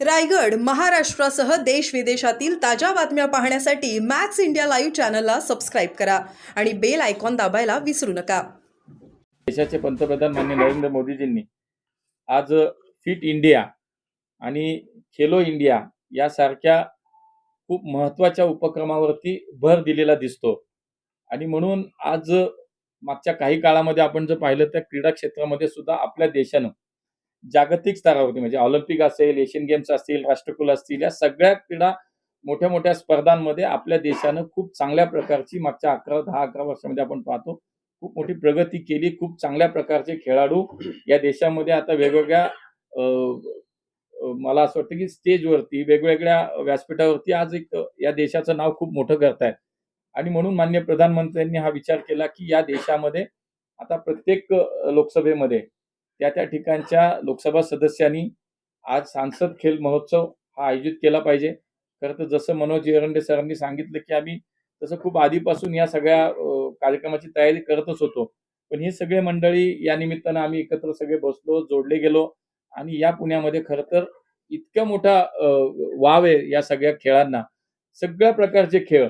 रायगड महाराष्ट्रासह देश विदेशातील ताज्या बातम्या पाहण्यासाठी मॅक्स इंडिया लाईव्ह चॅनलला सबस्क्राईब करा आणि बेल आयकॉन दाबायला विसरू नका. देशाचे पंतप्रधान माननीय नरेंद्र मोदीजींनी आज फिट इंडिया आणि खेलो इंडिया यासारख्या खूप महत्त्वाच्या उपक्रमावरती भर दिलेला दिसतो. आणि म्हणून आज मागच्या काही काळामध्ये आपण जर पाहिलं तर क्रीडा क्षेत्रामध्ये सुद्धा आपल्या देशानं जागतिक स्तरावरती म्हणजे ऑलिम्पिक असेल एशियन गेम्स असतील राष्ट्रकुल असतील या सगळ्या क्रीडा मोठ्या मोठ्या स्पर्धांमध्ये आपल्या देशानं खूप चांगल्या प्रकारची मागच्या अकरा दहा अकरा वर्षामध्ये आपण पाहतो खूप मोठी प्रगती केली खूप चांगल्या प्रकारचे खेळाडू या देशामध्ये आता वेगवेगळ्या मला असं वाटतं की स्टेजवरती वेगवेगळ्या व्यासपीठावरती आज एक या देशाचं नाव खूप मोठं करतायत. आणि म्हणून मान्य प्रधानमंत्र्यांनी हा विचार केला की या देशामध्ये आता प्रत्येक लोकसभेमध्ये त्या त्या ठिकाणच्या लोकसभा सदस्यांनी आज सांसद खेल महोत्सव हा आयोजित केला पाहिजे. खरं तर जसं मनोज एरंडे सरांनी सांगितलं की आम्ही तसं खूप आधीपासून या सगळ्या कार्यक्रमाची तयारी करतच होतो. पण ही सगळे मंडळी या निमित्तानं आम्ही एकत्र सगळे बसलो जोडले गेलो आणि या पुण्यामध्ये खरं तर इतका मोठा वाव आहे या सगळ्या खेळांना. सगळ्या प्रकारचे खेळ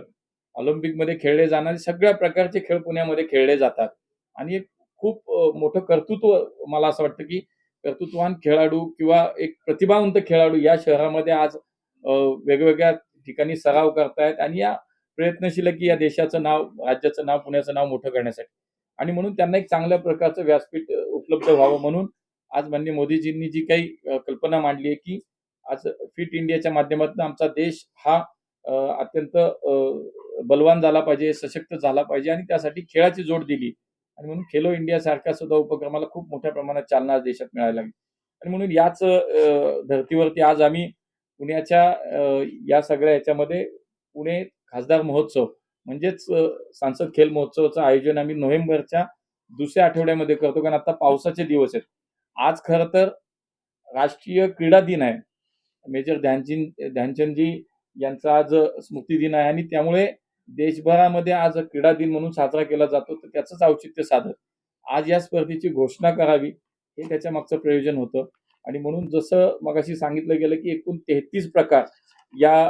ऑलिम्पिकमध्ये खेळले जाणारे सगळ्या प्रकारचे खेळ पुण्यामध्ये खेळले जातात. आणि एक खूप मोठं कर्तृत्व मला असं वाटतं की कर्तृत्वान खेळाडू किंवा एक प्रतिभावंत खेळाडू या शहरामध्ये आज वेगवेगळ्या ठिकाणी सराव करतायत आणि या प्रयत्नशील की या देशाचं नाव राज्याचं नाव पुण्याचं नाव मोठं करण्यासाठी. आणि म्हणून त्यांना एक चांगल्या प्रकारचं व्यासपीठ उपलब्ध व्हावं म्हणून आज माननीय मोदीजींनी जी काही कल्पना मांडली आहे की आज फिट इंडियाच्या माध्यमातून आमचा देश हा अत्यंत बलवान झाला पाहिजे सशक्त झाला पाहिजे आणि त्यासाठी खेळाची जोड दिली. आणि म्हणून खेलो इंडिया सारख्या सुद्धा उपक्रमाला खूप मोठ्या प्रमाणात चालना आज देशात मिळायला लागली. आणि म्हणून याच धर्तीवरती आज आम्ही पुण्याच्या या सगळ्या याच्यामध्ये पुणे खासदार महोत्सव म्हणजेच सांसद खेल महोत्सवाचं आयोजन आम्ही नोव्हेंबरच्या दुसऱ्या आठवड्यामध्ये करतो. कारण आता पावसाचे दिवस आहेत. आज खरं तर राष्ट्रीय क्रीडा दिन आहे. मेजर ध्यानचंद ध्यानचंदजी यांचा आज स्मृती दिन आहे आणि त्यामुळे देशभरामध्ये आज क्रीडा दिन म्हणून साजरा केला जातो तर त्याचंच औचित्य साधत. आज या स्पर्धेची घोषणा करावी हे त्याच्या मागचं प्रयोजन होतं. आणि म्हणून जसं मगाशी सांगितलं गेलं की एकूण तेहतीस प्रकार या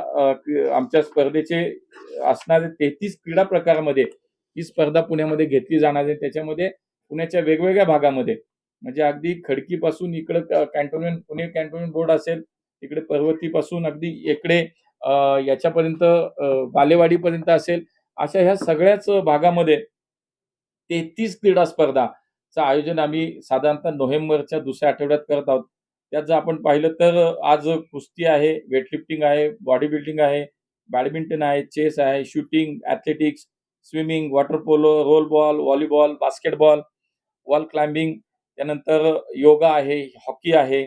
आमच्या स्पर्धेचे असणारे तेहतीस क्रीडा प्रकारामध्ये ही स्पर्धा पुण्यामध्ये घेतली जाणार आहे. त्याच्यामध्ये पुण्याच्या वेगवेगळ्या भागामध्ये म्हणजे अगदी खडकीपासून इकडं क- कॅन्टोन्मेंट पुणे कॅन्टोन्मेंट बोर्ड असेल इकडे पर्वतीपासून अगदी इकडे याच्यापर्यंत बालेवाडीपर्यंत असेल अशा ह्या सगळ्याच भागामध्ये तेहतीस क्रीडा स्पर्धाचं आयोजन आम्ही साधारणतः नोव्हेंबरच्या दुसऱ्या आठवड्यात करत आहोत. त्यात जर आपण पाहिलं तर आज कुस्ती आहे वेटलिफ्टिंग आहे बॉडी बिल्डिंग आहे बॅडमिंटन आहे चेस आहे shooting athletics swimming water polo roll ball volleyball basketball wall climbing त्यानंतर योगा आहे हॉकी आहे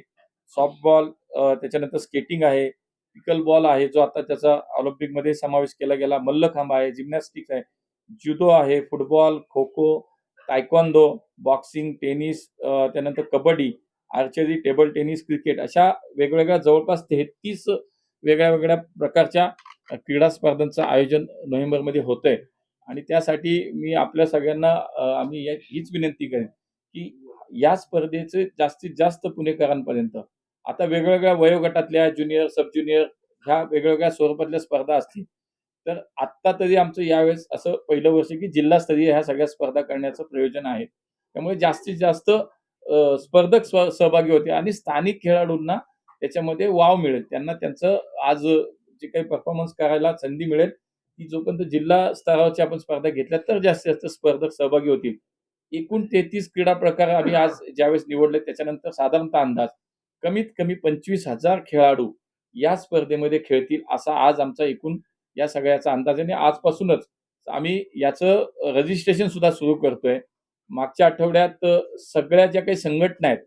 सॉफ्टबॉल त्याच्यानंतर स्केटिंग आहे पिकल बॉल आहे जो आता त्याचा ऑलिम्पिकमध्ये समावेश केला गेला. मल्लखांब आहे जिम्नॅस्टिक्स आहे जुदो आहे football kho kho taekwondo boxing tennis त्यानंतर kabaddi archery table tennis cricket अशा वेगवेगळ्या जवळपास तेहतीस वेगळ्या वेगळ्या प्रकारच्या क्रीडा स्पर्धांचं आयोजन नोव्हेंबरमध्ये होतंय. आणि त्यासाठी मी आपल्या सगळ्यांना आम्ही या- हीच विनंती करेन की या स्पर्धेचे जास्तीत जास्त पुणेकरांपर्यंत आता वेगवेगळ्या वयोगटातल्या ज्युनियर सब ज्युनियर ह्या वेगवेगळ्या स्वरूपातल्या स्पर्धा असतील. तर आत्ता तरी आमचं यावेळेस असं पहिलं वर्ष की जिल्हास्तरीय ह्या सगळ्या स्पर्धा करण्याचं प्रयोजन आहे. त्यामुळे जास्तीत जास्त स्पर्धक स्व- सहभागी होते आणि स्थानिक खेळाडूंना त्याच्यामध्ये वाव मिळेल. त्यांना त्यांचं आज जे काही परफॉर्मन्स करायला संधी मिळेल की जोपर्यंत जिल्हा स्तरावरची आपण स्पर्धा घेतल्या तर जास्तीत जास्त स्पर्धक सहभागी होतील. एकूण तेहतीस क्रीडा प्रकार आम्ही आज ज्यावेळेस निवडले त्याच्यानंतर साधारणतः अंदाज कमीत कमी पंचवीस हजार खेळाडू या स्पर्धेमध्ये खेळतील असा आज आमचा एकूण या सगळ्याचा अंदाज आहे. आणि आजपासूनच आम्ही याचं रजिस्ट्रेशन सुद्धा सुरू करतोय. मागच्या आठवड्यात सगळ्या ज्या काही संघटना आहेत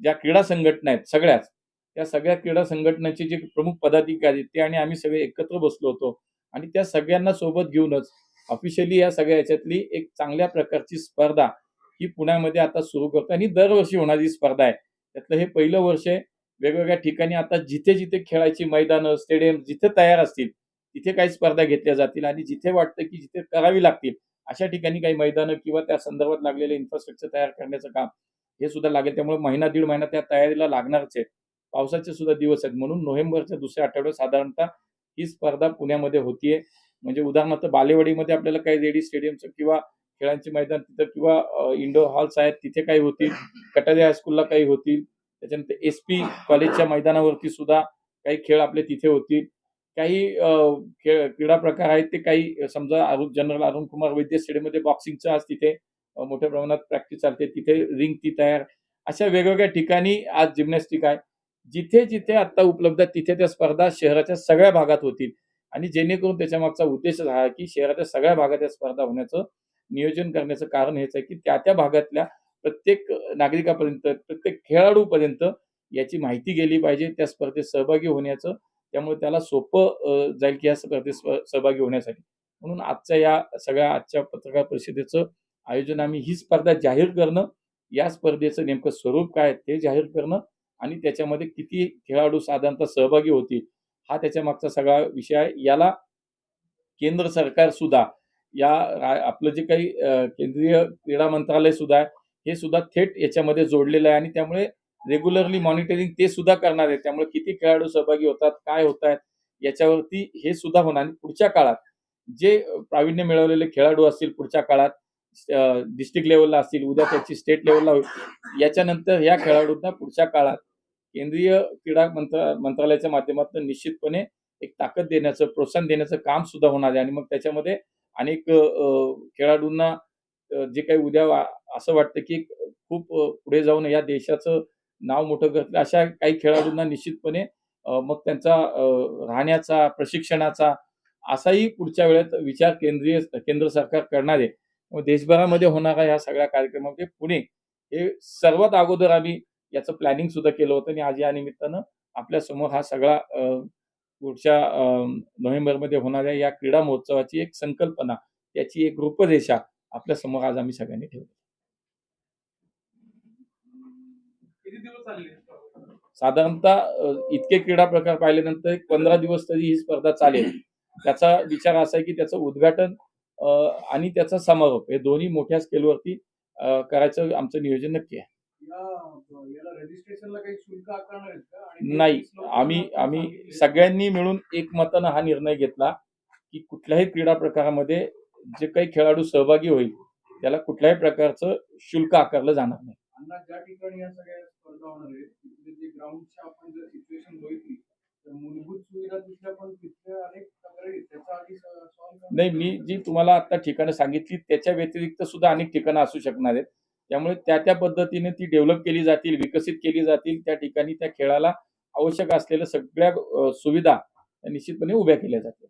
ज्या क्रीडा संघटना आहेत सगळ्याच त्या सगळ्या क्रीडा संघटनेचे जे प्रमुख पदाधिकारी ते आणि आम्ही सगळे एकत्र बसलो होतो. आणि त्या सगळ्यांना सोबत घेऊनच ऑफिशियली या सगळ्या याच्यातली एक चांगल्या प्रकारची स्पर्धा ही पुण्यामध्ये आता सुरू करतो आणि दरवर्षी होणारी स्पर्धा आहे. त्यातलं हे पहिलं वर्ष आहे. वेगवेगळ्या ठिकाणी आता जिथे जिथे खेळायची मैदानं स्टेडियम जिथे तयार असतील तिथे काही स्पर्धा घेतल्या जातील आणि जिथे वाटतं की जिथे करावी लागतील अशा ठिकाणी काही मैदानं किंवा त्या संदर्भात लागलेले इन्फ्रास्ट्रक्चर तयार करण्याचं काम हे सुद्धा लागेल. त्यामुळे महिना दीड महिना त्या तयारीला लागणारच आहे. पावसाचे सुद्धा दिवस आहेत. म्हणून नोव्हेंबरच्या दुसऱ्या आठवड्यात साधारणतः ही स्पर्धा पुण्यामध्ये होतीये. म्हणजे उदाहरणार्थ बालेवाडीमध्ये आपल्याला काही रेडी स्टेडियमचं किंवा खेळांचे मैदान तिथं किंवा इंडोर हॉल्स आहेत तिथे काही होतील. कटारे हायस्कूलला काही होतील. त्याच्यानंतर एस पी कॉलेजच्या मैदानावरती सुद्धा काही खेळ आपले तिथे होतील. काही खेळ क्रीडा प्रकार आहेत ते काही समजा अरुण जनरल अरुण कुमार वैद्य स्टेडियममध्ये बॉक्सिंगचं आज तिथे मोठ्या प्रमाणात प्रॅक्टिस चालते. तिथे रिंग ती तयार. अशा वेगवेगळ्या ठिकाणी आज जिम्नॅस्टिक आहे. जिथे जिथे आता उपलब्ध आहे तिथे त्या स्पर्धा शहराच्या सगळ्या भागात होतील. आणि जेणेकरून त्याच्या मागचा उद्देश हा की शहराच्या सगळ्या भागात या स्पर्धा होण्याचं नियोजन करण्याचं कारण हेच आहे की त्या त्या भागातल्या प्रत्येक नागरिकापर्यंत प्रत्येक खेळाडूपर्यंत याची माहिती गेली पाहिजे त्या स्पर्धेत सहभागी होण्याचं. त्यामुळे त्याला सोपं जाईल की या स्पर्धेत सहभागी होण्यासाठी. म्हणून आजच्या या सगळ्या आजच्या पत्रकार परिषदेचं आयोजन आम्ही ही स्पर्धा जाहीर करणं या स्पर्धेचं नेमकं स्वरूप काय आहे ते जाहीर करणं आणि त्याच्यामध्ये किती खेळाडू साधारणतः सहभागी होतील हा त्याच्या मागचा सगळा विषय आहे. याला केंद्र सरकार सुद्धा या आपलं जे काही केंद्रीय क्रीडा मंत्रालय सुद्धा आहे हे सुद्धा थेट याच्यामध्ये जोडलेलं आहे आणि त्यामुळे रेग्युलरली मॉनिटरिंग ते सुद्धा करणार आहे त्यामुळे किती खेळाडू सहभागी होतात काय होत आहेत याच्यावरती हे सुद्धा होणार. आणि पुढच्या काळात जे प्रावीण्य मिळवलेले खेळाडू असतील पुढच्या काळात डिस्ट्रिक्ट लेवलला असतील उद्या त्याची स्टेट लेवलला होईल याच्यानंतर या खेळाडूंना पुढच्या काळात केंद्रीय क्रीडा मंत्रा मंत्रालयाच्या माध्यमातून निश्चितपणे एक ताकद देण्याचं प्रोत्साहन देण्याचं काम सुद्धा होणार आहे. आणि मग त्याच्यामध्ये अनेक खेळाडूंना जे काही उद्या असं वाटतं की खूप पुढे जाऊन या देशाचं नाव मोठं करतील अशा काही खेळाडूंना निश्चितपणे मग त्यांचा राहण्याचा प्रशिक्षणाचा असाही पुढच्या वेळेत विचार केंद्रीय केंद्र सरकार करणार आहे. देशभरामध्ये होणाऱ्या ह्या सगळ्या कार्यक्रमामध्ये पुणे हे सर्वात अगोदर आम्ही याचं प्लॅनिंग सुद्धा केलं होतं आणि आज या निमित्तानं आपल्यासमोर हा सगळा पुढच्या नोव्हेंबरमध्ये होणाऱ्या या क्रीडा महोत्सवाची एक संकल्पना याची एक रूपरेषा आपल्यासमोर आज आम्ही सगळ्यांनी ठेवली? साधारणतः इतके क्रीडा प्रकार पाहिल्यानंतर एक पंधरा दिवस तरी ही स्पर्धा चालेल. त्याचा विचार असा आहे की त्याचं उद्घाटन आणि त्याचा समारोप हे दोन्ही मोठ्या स्केलवरती करायचं आमचं नियोजन नक्की आहे. नाही आम्ही आम्ही. सगळ्यांनी मिळून एकमतानं हा निर्णय घेतला की कुठल्याही क्रीडा प्रकारामध्ये जे काही खेळाडू सहभागी होईल त्याला कुठल्याही प्रकारचं शुल्क आकारलं जाणार नाही अण्णा ज्या ठिकाणी या सगळ्या स्पर्धा होणार आहेत तिथले जे ग्राउंडच्या आपण जर सिच्युएशन बघितली तर मूलभूत सुविधा तिथल्या पण तिथल्या अनेक तक्रारी आहेत. त्याचा आधी सॉल्व्ह नाही मी जी तुम्हाला आता ठिकाणं सांगितली त्याच्या व्यतिरिक्त सुद्धा अनेक ठिकाणं असू शकणार आहेत त्यामुळे त्या त्या पद्धतीने ती डेव्हलप केली जातील विकसित केली जातील त्या ठिकाणी त्या खेळाला आवश्यक असलेल्या सगळ्या सुविधा निश्चितपणे उभ्या केल्या जातील.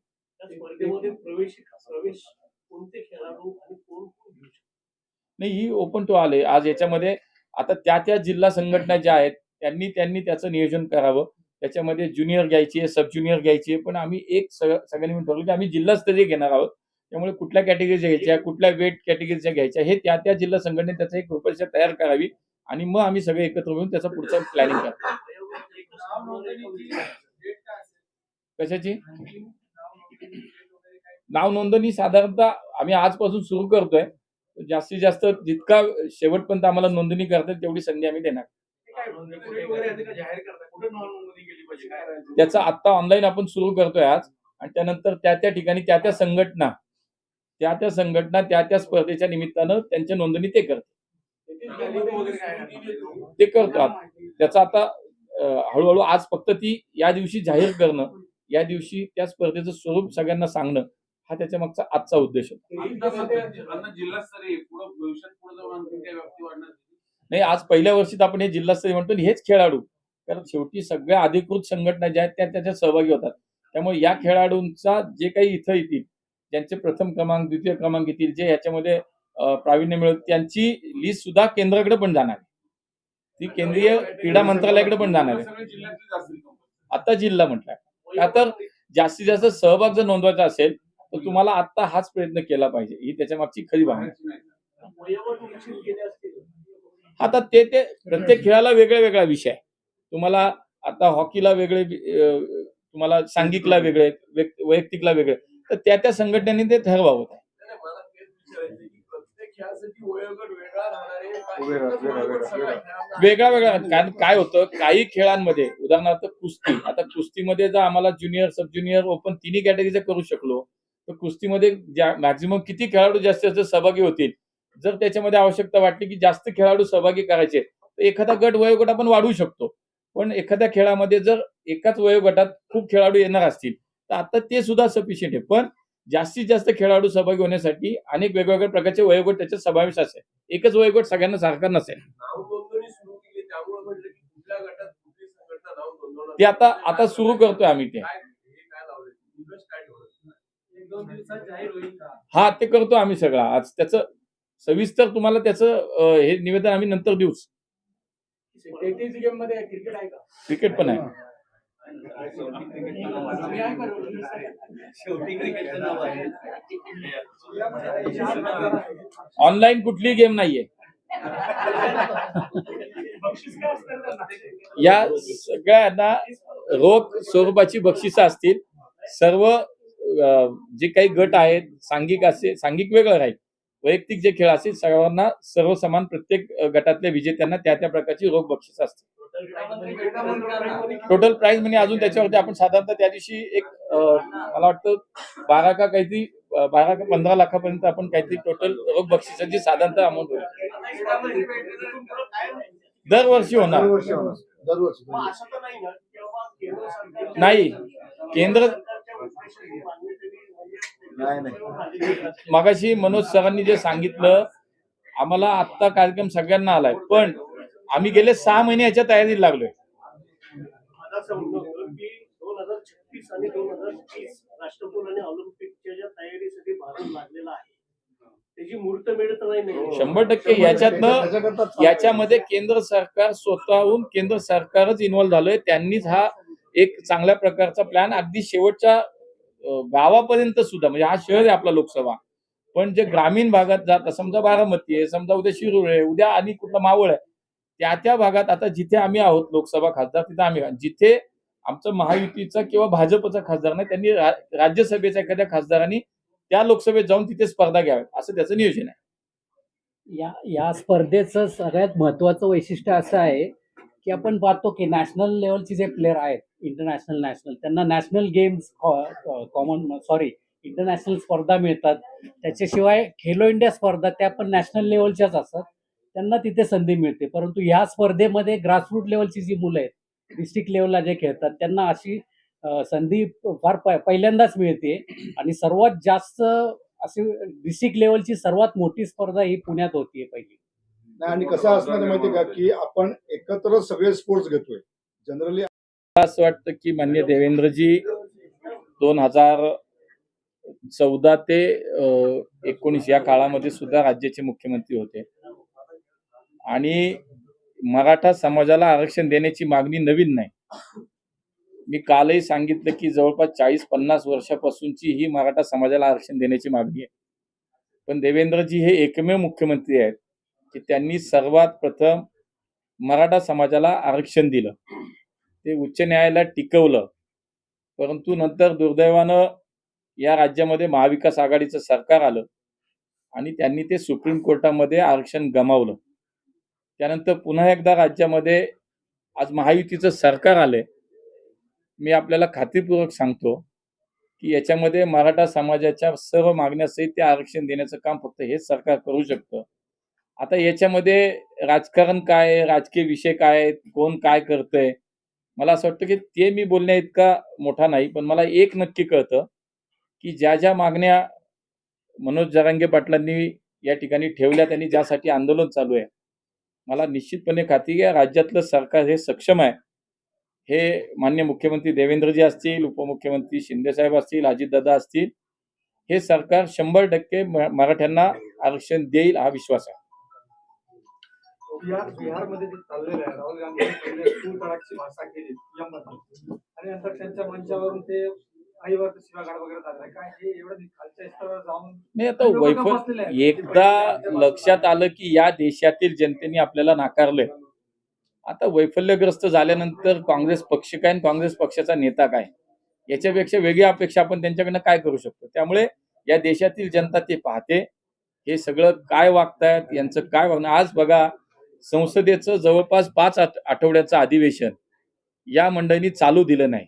नाही ही ओपन टू आले आज याच्यामध्ये आता त्या त्या जिल्हा संघटना ज्या आहेत त्यांनी त्यांनी त्याचं नियोजन करावं. त्याच्यामध्ये ज्युनियर घ्यायची आहे सब ज्युनियर घ्यायची आहे. पण आम्ही एक सग- सगळ्यांनी ठरवलं की आम्ही जिल्हास्तरीय घेणार आहोत. त्यामुळे कुठल्या कॅटेगरीच्या घ्यायच्या कुठल्या वेट कॅटेगरीच्या घ्यायच्या हे त्या त्या जिल्हा संघटनेने त्याचं एक रूपरेषा तयार करावी आणि मग आम्ही सगळे एकत्र मिळून त्याचा पुढचा प्लॅनिंग करतो कशाची? नाव नोंदणी साधारणतः आम्ही आजपासून सुरू करतोय. जास्तीत जास्त जितका शेवटपर्यंत आम्हाला नोंदणी करता तेवढी संधी आम्ही देणार. त्याचा आता ऑनलाईन आपण सुरू करतोय आज आणि त्यानंतर त्या त्या ठिकाणी त्या त्या संघटना त्या त्या संघटना त्या त्या स्पर्धेच्या निमित्तानं त्यांच्या नोंदणी ते करतात. ते करतात. त्याचा आता हळूहळू आज फक्त ती या दिवशी जाहीर करणं या दिवशी त्या स्पर्धेचं स्वरूप सगळ्यांना सांगणं हा त्याच्या मागचा आजचा उद्देश होता. नाही आज पहिल्या वर्षीत आपण हे जिल्हास्तरीय म्हणतो हेच खेळाडू. कारण शेवटी सगळ्या अधिकृत संघटना ज्या आहेत त्या त्याच्यात सहभागी होतात. त्यामुळे या खेळाडूंचा जे काही इथं येतील ज्यांचे प्रथम क्रमांक द्वितीय क्रमांक येतील जे याच्यामध्ये प्रावीण्य मिळत त्यांची लिस्ट सुद्धा केंद्राकडे पण जाणार आहे. ती केंद्रीय क्रीडा मंत्रालयाकडे पण जाणार आहे. आता जिल्हा म्हटलाय का तर जास्तीत जास्त सहभाग जर नोंदवायचा असेल तर तुम्हाला आता हाच प्रयत्न केला पाहिजे. ही त्याच्या मागची खरी भावना आता ते ते प्रत्येक खेळाला वेगळा वेगळा विषय आहे तुम्हाला आता हॉकीला वेगळे तुम्हाला सांघिकला वेगळे वैयक्तिकला वेगळे तर त्या त्या संघटनेने ते ठरवावं आहे. वेगळा, वेगळा, कारण काय होतं काही खेळांमध्ये उदाहरणार्थ कुस्ती. आता कुस्तीमध्ये जर आम्हाला ज्युनियर सब ज्युनियर ओपन तिन्ही कॅटेगरीचे करू शकलो तर कुस्तीमध्ये मॅक्झिमम किती खेळाडू जास्तीत जास्त सहभागी होतील? जर त्याच्यामध्ये आवश्यकता वाटली की जास्त खेळाडू सहभागी करायचे तर एखादा गट वयोगट आपण वाढवू शकतो. पण एखाद्या खेळामध्ये जर एकाच वयोगटात खूप खेळाडू येणार असतील तर आता ते सुद्धा सफिशियंट आहे. पण जास्तीत जास्त खेळाडू सहभागी होण्यासाठी अनेक वेगवेगळ्या प्रकारचे वयोगट त्याच्यात समावेश असेल. एकच वयोगट सगळ्यांना सारखा नसेल. ते आता आता सुरू करतोय आम्ही ते. हे हा ते करतो आम्ही सगळा. आज त्याचं सविस्तर तुम्हाला त्याचं हे निवेदन आम्ही नंतर देऊच. टेनिस गेममध्ये क्रिकेट आहे का? क्रिकेट पण आहे. ऑनलाईन कुठलीही गेम नाहीये. या सगळ्यांना रोख स्वरूपाची बक्षिस असतील. सर्व जे काही गट आहेत सांघिक असे सांघिक वेगळं राहील. वैयक्तिक जे खेळ असतील सर्वांना सर्व समान प्रत्येक गटातल्या विजेत्यांना त्या त्या प्रकारची रोख बक्षीस असतील टोटल प्राइस म्हणजे अजून त्याच्यावरती आपण साधारणतः त्या दिवशी एक मला वाटतं बारा का काहीतरी बारा का पंधरा लाखापर्यंत आपण काहीतरी टोटल रोख बक्षिसाची साधारणतः अमाऊंट होईल. दरवर्षी होणार. दरवर्षी नाही केंद्र नाही. नाही. मगाशी मनोज सरांनी जे सांगितलं आम्हाला आत्ता कार्यक्रम सगळ्यांना आलाय. पण आम्ही गेले सहा महिने याच्या तयारीला लागलोय. माझं असं म्हणणं होतं की दोन हजार छत्तीस आणि दोन हजार तीस राष्ट्रकुल आणि ऑलिम्पिकच्या ज्या तयारीसाठी भारत लागलेला आहे त्याची मूर्त मिळत नाही नाही शंभर टक्के याच्यातनं याच्यामध्ये केंद्र सरकार स्वतःहून केंद्र सरकारच इन्व्हॉल्व्ह झालंय. त्यांनीच हा एक चांगल्या प्रकारचा प्लॅन अगदी शेवटच्या गावापर्यंत सुद्धा म्हणजे हा शहर आहे आपला लोकसभा. पण जे ग्रामीण भागात जात समजा बारामती आहे समजा उद्या शिरूर आहे उद्या आणि कुठला मावळ आहे त्या त्या भागात आता जिथे आम्ही आहोत लोकसभा खासदार तिथे आम्ही जिथे आमचं महायुतीचा किंवा भाजपचा खासदार नाही त्यांनी रा- राज्यसभेच्या एखाद्या खासदारांनी त्या लोकसभेत जाऊन तिथे स्पर्धा घ्यावी असं त्याचं नियोजन आहे. या या स्पर्धेचं सगळ्यात महत्वाचं वैशिष्ट्य असं आहे की आपण पाहतो की नॅशनल लेवलचे जे प्लेअर आहेत इंटरनॅशनल नॅशनल त्यांना national games common sorry international स्पर्धा मिळतात. त्याच्याशिवाय खेलो इंडिया स्पर्धा त्या पण नॅशनल लेवलच्याच असतात. त्यांना तिथे संधी मिळते. परंतु ह्या स्पर्धेमध्ये ग्रासरूट लेवलची जी मुलं आहेत डिस्ट्रिक्ट लेवलला जे खेळतात त्यांना अशी संधी फार पहिल्यांदाच मिळते. आणि सर्वात जास्त अशी डिस्ट्रिक्ट लेवलची सर्वात मोठी स्पर्धा ही पुण्यात होतीये पहिली. आणि कसं असणार माहिती का? की आपण एकत्र सगळे स्पोर्ट्स घेतोय. जनरली मला असं वाटतं की मान्य देवेंद्रजी दोन हजार चौदा ते एकोणीस या काळामध्ये सुद्धा राज्याचे मुख्यमंत्री होते. आणि मराठा समाजाला आरक्षण देण्याची मागणी नवीन नाही. मी कालही सांगितलं की जवळपास चाळीस पन्नास वर्षापासूनची ही मराठा समाजाला आरक्षण देण्याची मागणी आहे. पण देवेंद्रजी हे एकमेव मुख्यमंत्री आहेत की त्यांनी सर्वात प्रथम मराठा समाजाला आरक्षण दिलं. ते उच्च न्यायालयात टिकवलं. परंतु नंतर दुर्दैवानं या राज्यामध्ये महाविकास आघाडीचं सरकार आलं आणि त्यांनी ते सुप्रीम कोर्टामध्ये आरक्षण गमावलं. त्यानंतर पुन्हा एकदा राज्यामध्ये आज महायुतीचं सरकार आलंय. मी आपल्याला खात्रीपूर्वक सांगतो की याच्यामध्ये मराठा समाजाच्या सर्व मागण्यासहित ते आरक्षण देण्याचं काम फक्त हेच सरकार करू शकतं. आता याच्यामध्ये राजकारण काय आहे? राजकीय विषय काय आहेत? कोण काय करतंय? मला असं वाटतं की ते मी बोलण्या इतका मोठा नाही पण मला एक नक्की कळतं की ज्या ज्या मागण्या मनोज जरांगे पाटलांनी या ठिकाणी ठेवल्या त्यांनी ज्यासाठी आंदोलन चालू आहे मला निश्चितपणे खात्री आहे राज्यातलं सरकार हे सक्षम आहे. हे मान्य मुख्यमंत्री देवेंद्रजी असतील उपमुख्यमंत्री शिंदेसाहेब असतील अजितदादा असतील हे सरकार शंभर टक्के म- मराठ्यांना आरक्षण देईल हा विश्वास आहे. बिहार बिहारमध्ये जे चाललेलं आहे राहुल तू तळाची भाषा केली यममध्ये आणि नंतर त्यांच्या मंचावरून ते नाही आता वैफल. एकदा लक्षात आलं की या देशातील जनतेने आपल्याला नाकारलंय. आता वैफल्यग्रस्त झाल्यानंतर काँग्रेस पक्ष काय आणि काँग्रेस पक्षाचा नेता काय? याच्यापेक्षा वेगळी अपेक्षा आपण त्यांच्याकडनं काय करू शकतो? त्यामुळे या देशातील जनता ते पाहते. हे सगळं काय वागतायत यांचं काय वागणं? आज बघा संसदेचं जवळपास पाच आठ- आठवड्याचं अधिवेशन या मंडळींनी चालू दिलं नाही.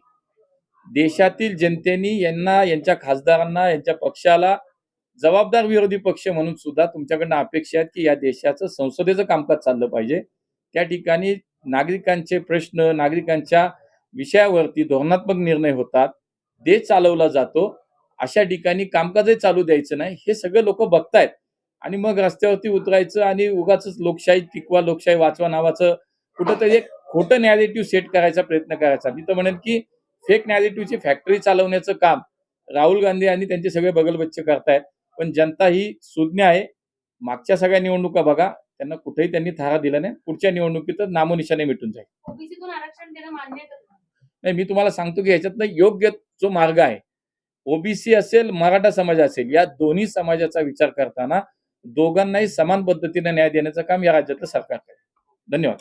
देशातील जनतेने यांना यांच्या खासदारांना यांच्या पक्षाला जबाबदार विरोधी पक्ष म्हणून सुद्धा तुमच्याकडनं अपेक्षा आहेत की या देशाचं संसदेचं कामकाज चाललं पाहिजे. त्या ठिकाणी नागरिकांचे प्रश्न नागरिकांच्या विषयावरती धोरणात्मक निर्णय होतात. देश चालवला जातो. अशा ठिकाणी कामकाजही चालू द्यायचं नाही. हे सगळं लोक बघतायत. आणि मग रस्त्यावरती उतरायचं आणि उगाच लोकशाही टिकवा लोकशाही वाचवा नावाचं कुठंतरी एक खोटं नॅरेटिव्ह सेट करायचा प्रयत्न करायचा. मी तर म्हणेन की फेक नॅरेटिव्हची फॅक्टरी चालवण्याचं काम राहुल गांधी आणि त्यांचे सगळे बगलबच्चे करतायत. पण जनता ही सुज्ञ आहे. मागच्या सगळ्या निवडणुका बघा. त्यांना कुठेही त्यांनी थारा दिला नाही. पुढच्या निवडणुकीत नामोनिशाने मिटून जाईल? नाही मी तुम्हाला सांगतो की ह्याच्यातनं योग्य जो मार्ग आहे. ओबीसी असेल मराठा समाज असेल या दोन्ही समाजाचा विचार करताना दोघांनाही समान पद्धतीने न्याय देण्याचं काम या राज्यातलं सरकार करेल. धन्यवाद.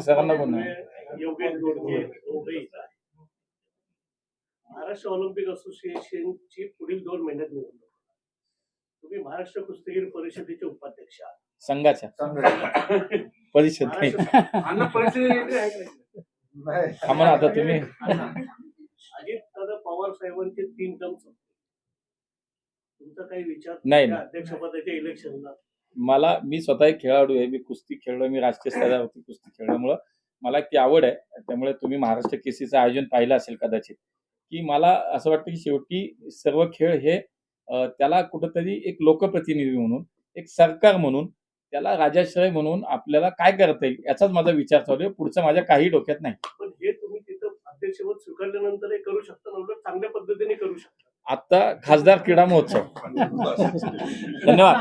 सरांना. महाराष्ट्र ऑलिम्पिक असोसिएशनची पुढील दोन महिन्यात निवडणूक. तुम्ही महाराष्ट्र कुस्तीगीर परिषदेचे उपाध्यक्ष आहात. संघाच्या. परिषद ना आता तुम्ही अजित दादा पवार साहेबांचे तीन टर्म संपले तुमचा काही विचार नाही, त्या नाही. अध्यक्षपदाच्या इलेक्शनला? मला मी स्वतः एक खेळाडू आहे मी कुस्ती खेळलो मी राष्ट्रीय स्तरावरती कुस्ती खेळल्यामुळं मला ती आवड आहे. त्यामुळे तुम्ही महाराष्ट्र केसीचं आयोजन पाहिलं असेल कदाचित की मला असं वाटतं की शेवटी सर्व खेळ हे अं, त्याला कुठंतरी एक लोकप्रतिनिधी म्हणून एक सरकार म्हणून त्याला राजाश्रय म्हणून आपल्याला काय करता येईल याचाच माझा विचार चालू आहे. पुढचं माझ्या काही डोक्यात नाही. पण हे तुम्ही तिथं अध्यक्षपद स्वीकारल्यानंतर हे करू शकता ना उलट चांगल्या पद्धतीने करू शकता. आता खासदार क्रीडा महोत्सव. धन्यवाद.